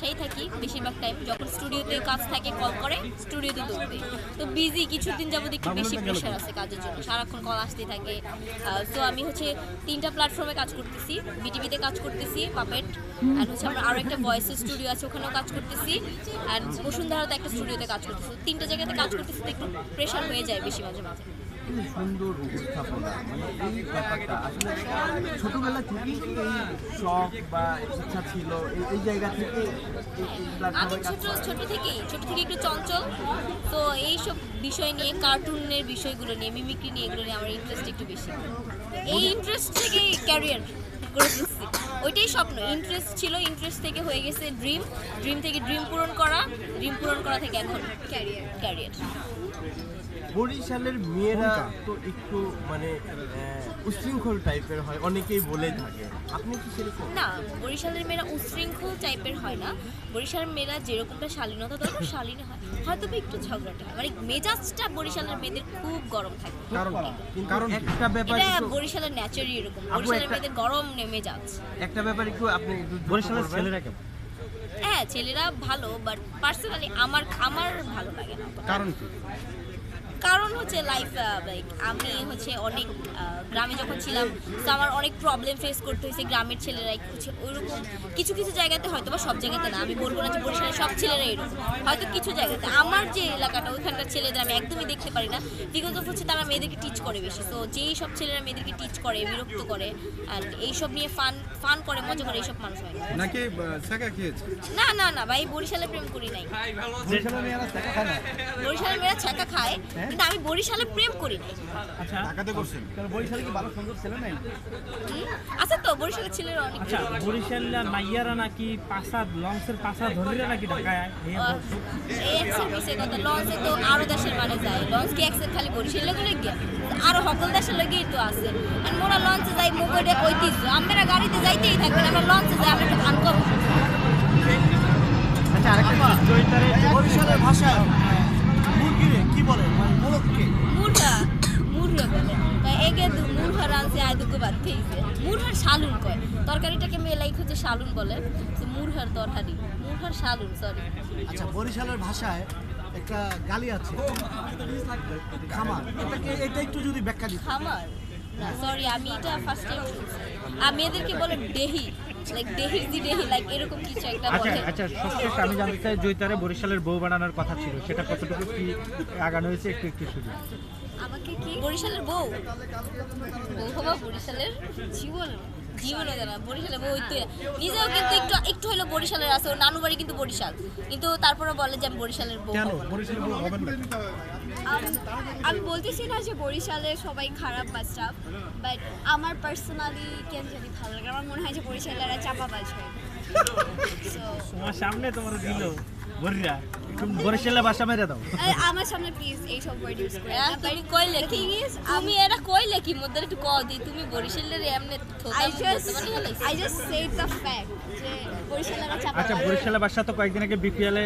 বাসায় থাকি বেশিরভাগ টাইম যখন স্টুডিওতে কাজ থাকে কল করে স্টুডিওতে দৌড়বে তো বিজি কিছুদিন যাবত একটু বেশি প্রেশার আছে কাজের জন্য। সারাক্ষণ কল আসতে থাকে। তো আমি হচ্ছে তিনটা প্ল্যাটফর্মে কাজ করতেছি। বিটিভিতে কাজ করতেছি পাপেট অ্যান্ড হচ্ছে আমার আরও একটা ভয়েসের স্টুডিও আছে ওখানেও কাজ করতেছি। অ্যান্ড বসুন্ধরাতে একটা স্টুডিওতে কাজ করতেছি। তিনটা জায়গাতে কাজ করতেছি তো একটু প্রেশার হয়ে যায় বেশি মাঝে মাঝে। খুবই সুন্দর উপস্থাপনা? মানে এই ব্যাপারটা আসলে ছোটবেলা থেকেই এই শখ বা ইচ্ছা ছিল? এই- জায়গা থেকে আমি ছোট ছোট থেকেই ছোট থেকে একটু চঞ্চল। তো এইসব বিষয় নিয়ে কার্টুনের বিষয়গুলো নিয়ে মিমিক্রি নিয়ে এগুলো নিয়ে আমার ইন্টারেস্ট একটু বেশি। এই ইন্টারেস্ট থেকেই ক্যারিয়ার করে ফেলছি ওইটাই স্বপ্ন। ইন্টারেস্ট ছিল ইন্টারেস্ট থেকে হয়ে গেছে ড্রিম ড্রিম থেকে ড্রিম পূরণ করা। ড্রিম পূরণ করা থেকে এখন ক্যারিয়ার ক্যারিয়ার বরিশালের মেয়েরা তো একটু মানে আহ, উচ্ছৃঙ্খল টাইপের হয় অনেকেই বলে থাকে। আপনি কি সেরকম? না বরিশালের মেয়েরা উশৃঙ্খল টাইপের হয় না। বরিশালের মেয়েরা যেরকমটা শালীনতা দরকার শালীন হয়। হয়তো একটু ঝগড়াটা মানে মেজাজটা বরিশালের মেয়েদের খুব গরম থাকে। কারণ একটা ব্যাপার এটা বরিশালের ন্যাচারই এরকম। বরিশালের মেয়েদের গরম নেমে যাচ্ছে একটা ব্যাপার একটু আপনি বরিশালের ছেলেরা কেমন? হ্যাঁ ছেলেরা ভালো বাট পার্সোনালি আমার আমার ভালো লাগে না। কারণ কি? কারণ হচ্ছে লাইফ লাইক আমি হচ্ছে অনেক গ্রামে যখন ছিলাম তো আমার অনেক প্রবলেম ফেস করতে হয়েছে গ্রামের ছেলেরাই হচ্ছে ওইরকম। কিছু কিছু জায়গাতে হয়তো বা সব জায়গাতে না আমি বলব না যে বরিশালের সব ছেলেরা এরকম। হয়তো কিছু জায়গাতে আমার যে এলাকাটা ওইখানকার ছেলেদের আমি একদমই দেখতে পারি না। বিকজ অফ হচ্ছে তারা মেয়েদেরকে টিচ করে বেশি তো যেই সব ছেলেরা মেয়েদেরকে টিচ করে বিরক্ত করে অ্যান্ড এইসব নিয়ে ফান ফান করে মজা করে এইসব মানুষ হয় না। নাকি না না না ভাই বরিশালে প্রেম করি নাই। বরিশালের মেয়েরা টাকা বরিশালের মেয়েরা ছাকা খায় কিন্তু আমি বরিশালে প্রেম করি নাই। আচ্ছা। টাকাতে করছেন? বরিশালে কি ভালো সুন্দর ছেলে নাই? হুম? তো ছেলেরা অনেক আচ্ছা বরিশালের মাইয়ারা নাকি পাশা লঞ্চের পাশা ধরিলে নাকি ঢাকায়? এই কথা লঞ্চে তো আরও দেশের মানে যায়। লঞ্চ কি একশো খালি বরিশাল লেগে গিয়ে আরও সকল দেশের লেগেই তো আছে। আর মোরা লঞ্চে যাই মুগের ঐতিহ্য। আমরা গাড়িতে যাইতেই থাকবেন আমরা লঞ্চে যাই আমরা একটু আনকম আচ্ছা আরেকটা জিনিস, জয়িতারে বরিশালের ভাষায় মুরগিরে কি বলে মানে মোরগকে মুরহা মুরহা বলে তাই এগে দু বাদ খেয়েছে মুরহার শালুন কয়। তরকারিটাকে মেলাই হচ্ছে শালুন বলে তো মুরহার তরকারি মুরহার শালুন সরি আচ্ছা বরিশালের ভাষায় একটা গালি আছে। খামার। এটাকে এটা একটু যদি ব্যাখ্যা দিতে। খামার? না সরি আমি এটা ফার্স্ট টাইম শুনছি। আর মেয়েদেরকে বলে দেহি। লাইক দি লাইক এরকম কিছু একটা আচ্ছা আচ্ছা সবশেষ আমি জানতে চাই জয়িতারে বরিশালের বউ বানানোর কথা ছিল। সেটা কতটুকু কি আগানো হয়েছে? একটু একটু শুধু আমাকে কি? বরিশালের বউ? বউ হবা বরিশালের জীবন। জীবনে জানা বরিশালের বউ হইতে। নিজেও কিন্তু একটু একটু হলো বরিশালের আছে ওর নানু বাড়ি কিন্তু বরিশাল। কিন্তু তারপরে বলে যে আমি বরিশালের বউ। বরিশালে আম- বলতেছি না যে বরিশালে সবাই খারাপ বা স্টাফ বাট আমার পার্সোনালি কেন জানি ভালো লাগে আমার মনে হয় যে বরিশালেরা চাপাবাজ হয়। So, তোমার সামনে তোমার দিল বরিরা বাসা মেরে দাও। আমার সামনে প্লিজ এইসব ওয়ার্ড ইউজ করে। তুমি কইলে কি is, তুমি এরা কইলে কি মধ্যে একটু ক দি। তুমি বরিশালের এমনি থোতা I just. I just said the fact যে বরিশালেরা আচ্ছা বরিশালের তো কয়েকদিন আগে বিপিএল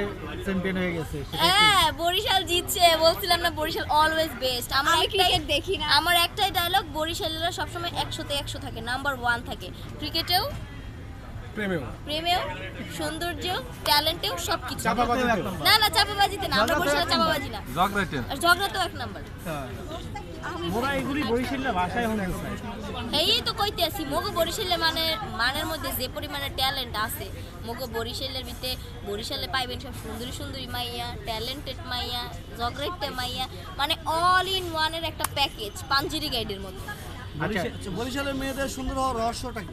চ্যাম্পিয়ন হয়ে গেছে হ্যাঁ বরিশাল জিতছে। বলছিলাম না বরিশাল অলওয়েজ বেস্ট আমার আমি একটাই ক্রিকেট দেখি না। আমার একটাই ডায়লগ বরিশালেরা সবসময় একশোতে একশো থাকে নাম্বার ওয়ান থাকে। ক্রিকেটেও প্রেমেও? প্রেমেও সৌন্দর্যেও ট্যালেন্টেও সব কিছু না না চাপাবাজিতে না আমরা বরিশালে চাপাবাজি না। ঝগড়া তো এক নাম্বার। মোরা এগুলি বরিশালের ভাষায় হয়ে এই তো কইতে আছি মগো বরিশালে মানে মানের মধ্যে যে পরিমাণে ট্যালেন্ট আছে মগো বরিশালের ভিতরে বরিশালে পাইবেন সব সুন্দরী সুন্দরী মাইয়া ট্যালেন্টেড মাইয়া জগরেটে মাইয়া মানে অল ইন ওয়ানের একটা প্যাকেজ পাঞ্জিরি গাইডের মধ্যে। আচ্ছা আচ্ছা, বরিশালের মেয়েদের সুন্দর হওয়ার রহস্যটা কি?